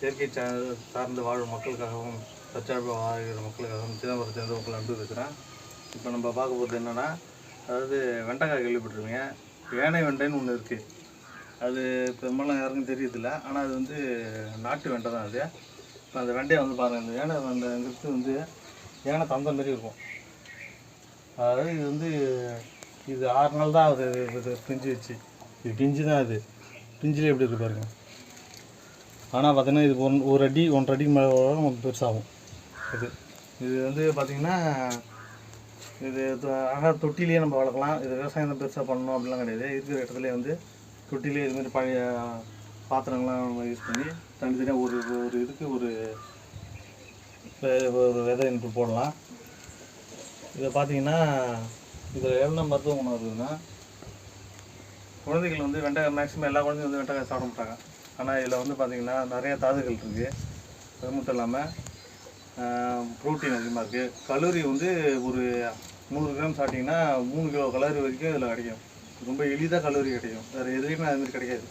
இயற்கை சா சார்ந்து வாழும் மக்களுக்காகவும் தற்சார்பு வாழ்கிற மக்களுக்காகவும் சிதம்பரம் சேர்ந்த மக்கள் அன்பு பேசுகிறேன் இப்போ நம்ம பார்க்க போகிறது என்னென்னா அதாவது வெண்டைக்காய் கேள்விப்பட்டிருப்பீங்க. ஏனை வெண்டைன்னு ஒன்று இருக்குது அது பெரும்பாலும் யாருக்கும் தெரியறதில்ல. ஆனால் அது வந்து நாட்டு வெண்டை தான் அது. இப்போ அந்த வெண்டையை வந்து பாருங்கள் இந்த ஏனை வெண்டைங்கிறது வந்து ஏனை தந்த மாதிரி இருக்கும். அதாவது இது வந்து இது ஆறு நாள் தான் அது இது பிஞ்சு வச்சு. இது பிஞ்சு தான் அது. பிஞ்சில் எப்படி இருக்கு பாருங்கள் ஆனால் பார்த்திங்கன்னா இது ஒன் ஒரு அடி ஒன்றரை அடிக்கு மேலே நமக்கு பெருசாகும். இது. இது வந்து பார்த்திங்கன்னா இது ஆனால் தொட்டிலேயே நம்ம வளர்க்கலாம். இது விவசாயம் தான் பெருசாக பண்ணணும் அப்படிலாம் கிடையாது. இருக்கிற இடத்துல வந்து தொட்டிலே இது மாதிரி பழைய பாத்திரங்கள்லாம் நம்ம யூஸ் பண்ணி தனித்தனியாக ஒரு ஒரு இதுக்கு ஒரு ஒரு விதை இன்று போடலாம். இதை பார்த்தீங்கன்னா இதில் என்ன மருத்துவ குணம் இருக்குதுன்னா குழந்தைகள் வந்து வெண்டைக்காய் மேக்ஸிமம் எல்லா குழந்தையும் வந்து வெண்டைக்காய் சாப்பிட மாட்டாங்க. ஆனால் இதில் வந்து பார்த்திங்கன்னா நிறைய தாதுகள் இருக்குது அது மட்டும் இல்லாமல் ப்ரோட்டீன் அதிகமாக இருக்குது கலோரி வந்து ஒரு நூறு கிராம் சாப்பிட்டிங்கன்னா மூணு கிலோ கலோரி வரைக்கும் இதில் கிடைக்கும். ரொம்ப எளிதாக கலோரி கிடைக்கும். வேறு எதுலேயுமே அது கிடைக்காது.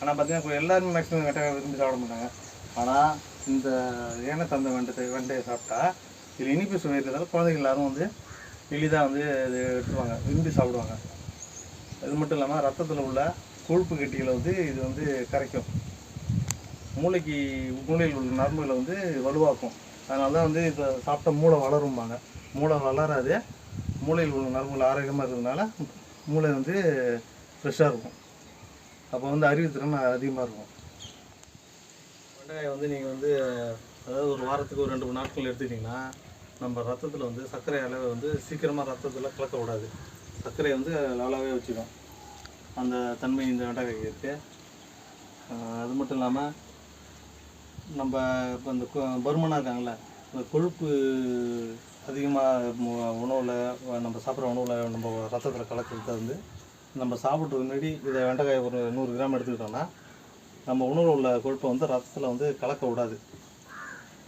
ஆனால் பார்த்திங்கன்னா இப்போ எல்லாருமே மேக்ஸிமம் வெண்டைக்காய் விரும்பி சாப்பிட மாட்டாங்க. ஆனால் இந்த ஏனை தந்த வெண்டை வெண்டையை சாப்பிட்டா இதில் இனிப்பு சுவை இருக்கிறதால குழந்தைங்க எல்லாரும் வந்து எளிதாக வந்து இது எடுத்துவாங்க விரும்பி சாப்பிடுவாங்க. அது மட்டும் இல்லாமல் ரத்தத்தில் உள்ள கொழுப்பு கட்டியில் வந்து இது வந்து கரைக்கும். மூளைக்கு மூளையில் உள்ள நரம்புகளை வந்து வலுவாக்கும். அதனால தான் வந்து இப்போ சாப்பிட்ட மூளை வளரும்பாங்க. மூளை வளராது. மூளையில் உள்ள நரம்புகள் ஆரோக்கியமாக இருக்கிறதுனால மூளை வந்து ஃப்ரெஷ்ஷாக இருக்கும். அப்போ வந்து அறிவுத்திறன் அதிகமாக இருக்கும். வெண்டைக்காய் வந்து நீங்கள் வந்து அதாவது ஒரு வாரத்துக்கு ஒரு ரெண்டு மூணு நாட்கள் எடுத்துக்கிட்டிங்கன்னா நம்ம ரத்தத்தில் வந்து சர்க்கரை அளவை வந்து சீக்கிரமாக ரத்தத்தில் கலக்க விடாது சர்க்கரையை வந்து லெவலாகவே வச்சுக்கணும் அந்த தன்மை இந்த வெண்டைக்காய்க்கு இருக்குது அது மட்டும் இல்லாமல் நம்ம இப்போ இந்த கொ- பருமனாக இருக்காங்கள இந்த கொழுப்பு அதிகமாக உணவில் நம்ம சாப்பிட்ற உணவில் நம்ம ரத்தத்தில் கலக்கிறது வந்து நம்ம சாப்பிட்றதுக்கு முன்னாடி இதை வெண்டைக்காய் ஒரு நூறு கிராம் எடுத்துக்கிட்டோம்னா நம்ம உணவில் உள்ள கொழுப்பை வந்து ரத்தத்தில் வந்து கலக்க விடாது.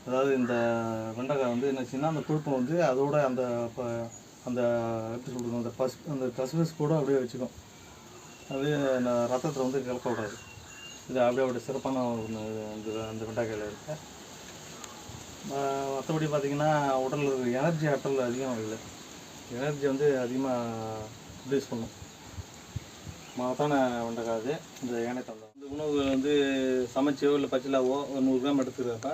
அதாவது இந்த வெண்டைக்காய் வந்து என்னாச்சுன்னா அந்த கொழுப்பை வந்து அதோட அந்த அந்த எப்படி சொல்கிறது அந்த பஸ் அந்த கசுபஸ் கூட அப்படியே வச்சுக்கும். அது ரத்தத்தில் வந்து கலக்கக்கூடாது இது அப்படியே ஒரு சிறப்பான ஒன்று அந்த அந்த வெண்டைக்காயில் இருக்கு. மற்றபடி பார்த்திங்கன்னா உடலில் இருக்கிற எனர்ஜி ஆற்றல் அதிகம் இல்லை. எனர்ஜி வந்து அதிகமாக ரிலீஸ் பண்ணும். மகத்தான வெண்டைக்காய் அது இந்த யானை தந்தம் இந்த உணவு வந்து சமைச்சியோ இல்லை பச்சிலாவோ ஒரு நூறு கிராம் எடுத்துக்கிறப்ப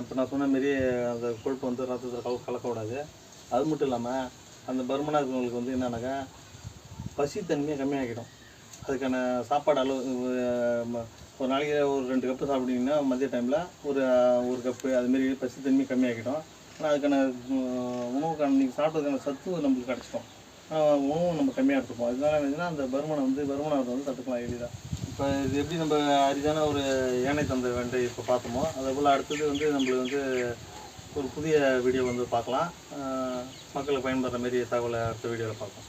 இப்போ நான் சொன்ன மாரி அந்த கொழுப்பு வந்து ரத்தத்தில் கல கலக்கக்கூடாது அது மட்டும் இல்லாமல் அந்த பருமனாக இருக்கிறவங்களுக்கு வந்து என்னன்னாக்கா பசித்தன்மையை கம்மியாகிடும். அதுக்கான சாப்பாடு அளவு ம- ஒரு நாளைக்கு ஒரு ரெண்டு கப்பு சாப்பிட்டீங்கன்னா மதிய டைமில் ஒரு ஒரு கப்பு அதுமாரி பசித்தன்மை கம்மியாகிடும். ஆனால் அதுக்கான உணவுக்கான நீங்கள் சாப்பிட்றதுக்கான சத்து நம்மளுக்கு கிடச்சிடும். உணவும் நம்ம கம்மியாக எடுத்துப்போம். அதனால என்னதுன்னா அந்த பருமனை வந்து பருமனாக வந்து தட்டுக்கலாம் எளிதாக இப்போ இது எப்படி நம்ம அரிதான ஒரு யானை தந்த வேண்டை இப்போ பார்த்தோமோ அதே போல் அடுத்தது வந்து நம்மளுக்கு வந்து ஒரு புதிய வீடியோ வந்து பார்க்கலாம். மக்களுக்கு பயன்படுற மாரி தகவலை அடுத்த வீடியோவில் பார்க்கலாம்.